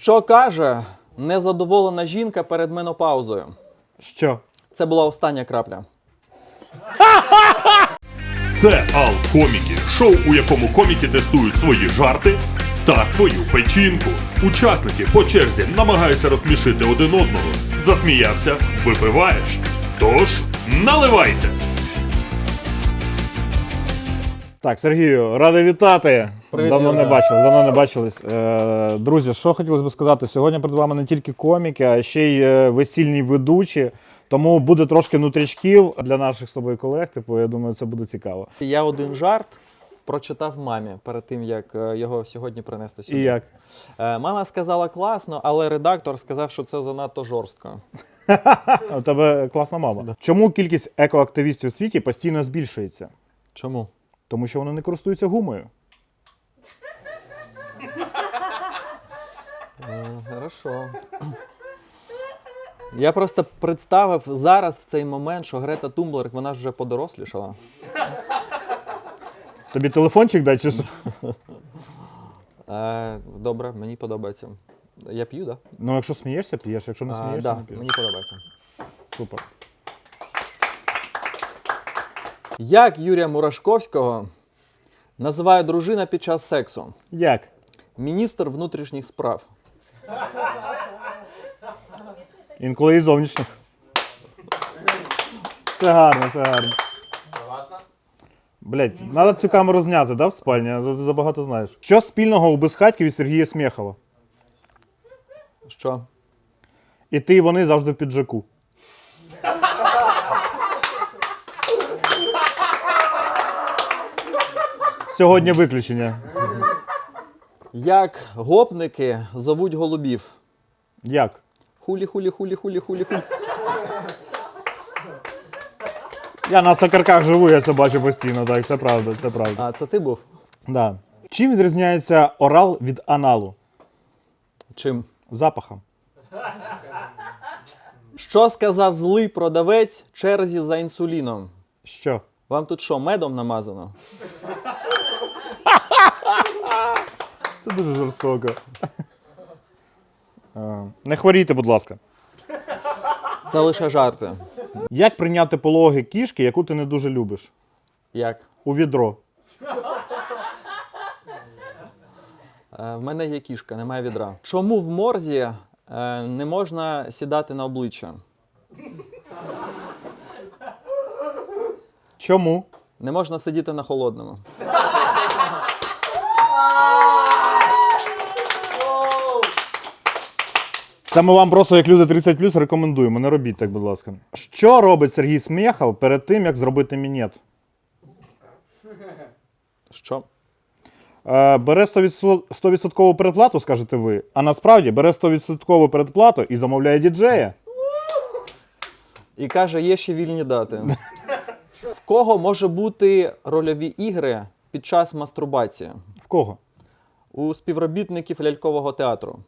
Що каже незадоволена жінка перед менопаузою? Що? Це була остання крапля. Це Ал Коміки, шоу, у якому коміки тестують свої жарти та свою печінку. Учасники по черзі намагаються розсмішити один одного. Засміявся, випиваєш. Тож наливайте! Так, Сергію, радий вітати. Привіт, давно не Юра. бачились, давно не бачились. Е, друзі, що хотілося б сказати, сьогодні перед вами не тільки коміки, а ще й е, весільні ведучі. Тому буде трошки нутрячків для наших з тобою колег. Типу, я думаю, це буде цікаво. Я один жарт прочитав мамі перед тим, як е, його сьогодні принести сюди. І як? Е, Мама сказала класно, але редактор сказав, що це занадто жорстко. У тебе класна мама. Чому кількість екоактивістів у світі постійно збільшується? Чому? Тому що вони не користуються гумою. Е, Хорошо. Я просто представив зараз в цей момент, що Грета Тумблер, вона ж вже подорослішала. Тобі телефончик дай чи що? Е, добре, мені подобається. Я п'ю, так? Ну, якщо смієшся, п'єш, якщо не Да? смієшся, да, не п'єш. мені подобається. Супер. Як Юрія Мурашковського називає дружина під час сексу? Як? Міністр внутрішніх справ. Інколи і зовнішніх. Це гарно, це гарно. Блять, треба цю камеру зняти, да, в спальні? А то Ти забагато знаєш. Що спільного у безхатьків і Сергія Смєхова? Що? І ти, і вони завжди в піджаку. Сьогодні виключення. Як гопники зовуть голубів? Як? Хулі, хулі, хулі, хулі, хулі, хулі. Я на сакарках живу, я це бачу постійно, так, це правда, це правда. А це ти був? Да. Чим відрізняється орал від аналу? Чим? Запахом. Що сказав злий продавець черзі за інсуліном? Що? Вам тут що, медом намазано? Це дуже жорстоко. Не хворійте, будь ласка. Це лише жарти. Як прийняти пологи кішки, яку ти не дуже любиш? Як? У відро. Е, в мене є кішка, немає відра. Чому в морзі е, не можна сідати на обличчя? Чому? Не можна сидіти на холодному. Саме вам просто, як люди 30 рекомендуємо. Не робіть так, будь ласка. Що робить Сергій Смєхов перед тим, як зробити мінет? Що? Е, бере 100% 100% передплату, скажете ви, а насправді бере 100% передплату і замовляє діджея. І каже, є ще вільні дати. В кого може бути рольові ігри під час мастурбації? В кого? У співробітників лялькового театру.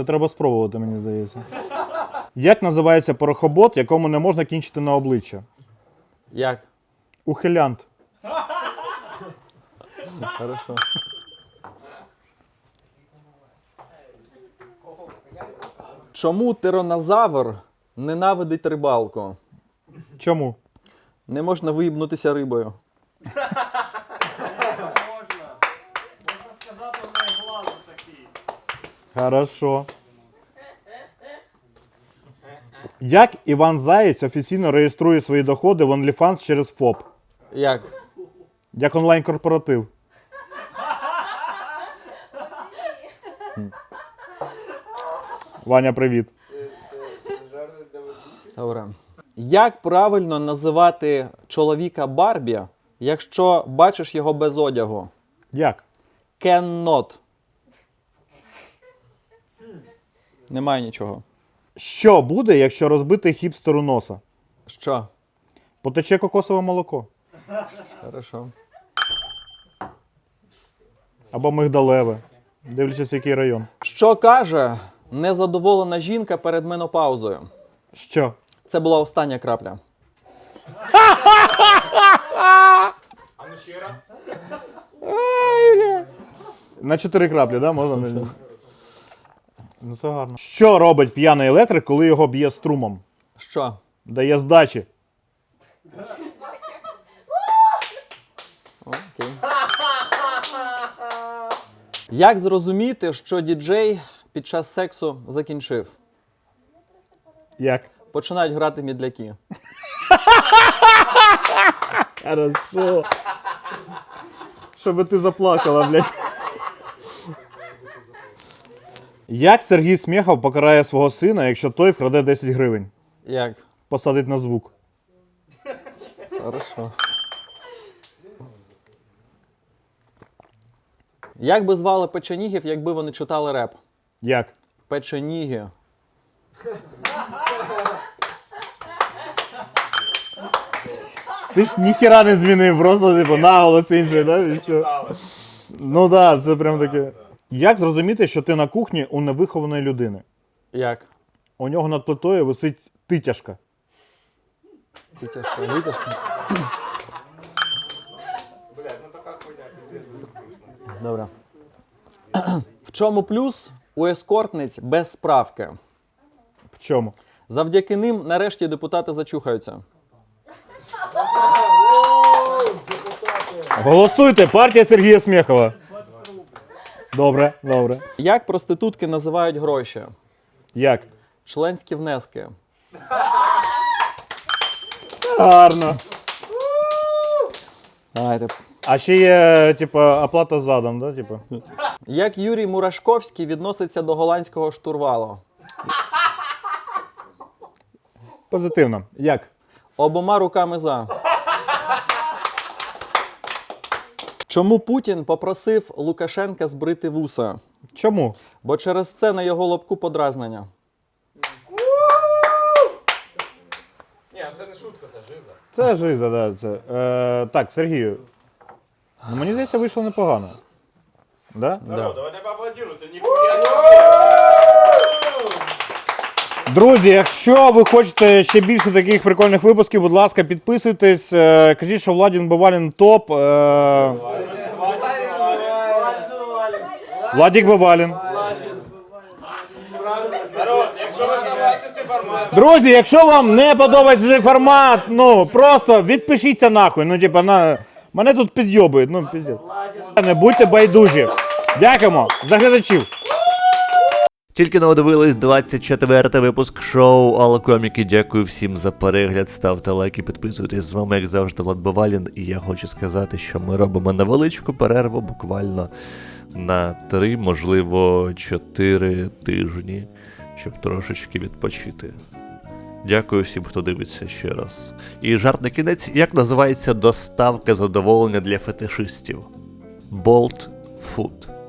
Це треба спробувати, мені здається. Як називається порохобот, якому не можна кінчити на обличчя? Як? Ухилянт. Хорошо. Чому тиранозавр ненавидить рибалку? Чому? Не можна виїбнутися рибою. Хорошо. Як Іван Заєць офіційно реєструє свої доходи в OnlyFans через ФОП? Як? Як онлайн-корпоратив? Ваня, привіт. Добре. Як правильно називати чоловіка Барбі, якщо бачиш його без одягу? Як? Cannot. Немає нічого. Що буде, якщо розбити хіпстеру носа? Що? Потече кокосове молоко. Хорошо. Або мигдалеве. Дивлячись, який район. Що каже незадоволена жінка перед менопаузою? Що? Це була остання крапля. А ну ще раз. На чотири краплі, да? Можна? Ну, це гарно. Що робить п'яний електрик, коли його б'є струмом? Що? Дає здачі. Окей. Як зрозуміти, що діджей під час сексу закінчив? Як? Починають грати мідляки. Хорошо. Щоб ти заплакала, блядь. Як Сергій Смєхов покарає свого сина, якщо той вкраде 10 гривень? Як? Посадить на звук. Хорошо. Як би звали печенігів, якби вони читали реп? Як? Печеніги. Ти ж ніхіра не змінив, просто типу наголос інший, да? І що? Ну так, да, це прям таке. Як зрозуміти, що ти на кухні у невихованої людини? Як? У нього над плитою висить титяшка. Витяжка, витяжка. Добре. В чому плюс у ескортниць без справки? В чому? Завдяки ним нарешті депутати зачухаються. Голосуйте, партія Сергія Смєхова. Добре, добре. Як проститутки називають гроші? Як? Членські внески. Гарно. Давайте. А ще є, типа, оплата задом, да? Типа. Як Юрій Мурашковський відноситься до голландського штурвалу? Позитивно. Як? Обома руками за. Чому Путін попросив Лукашенка збрити вуса? Чому? Бо через це на його лобку подразнення. Ні, Це жиза, да. Це. Е, так, Сергію. Ну, мені здається, вийшло непогано. Да? Давайте поаплодируйте. Друзі, якщо ви хочете ще більше таких прикольних випусків, будь ласка, підписуйтесь. Е, кажіть, що Владін Бавалін топ. Е, Владік Бавалін. Друзі, якщо вам не подобається цей формат, ну просто відпишіться нахуй. Ну, типа, на... мене тут підйобують. Ну, піздець. Не будьте байдужі. Дякуємо за глядачів. Тільки не дивились 24 випуск шоу Алкоміки. Дякую всім за перегляд. Ставте лайки, підписуйтесь з вами, як завжди, Влад Бавалін. І я хочу сказати, що ми робимо невеличку перерву, буквально на 3, можливо, 4 тижні, щоб трошечки відпочити. Дякую всім, хто дивиться ще раз. І жарт на кінець, як називається доставка задоволення для фетишистів? Bolt Food.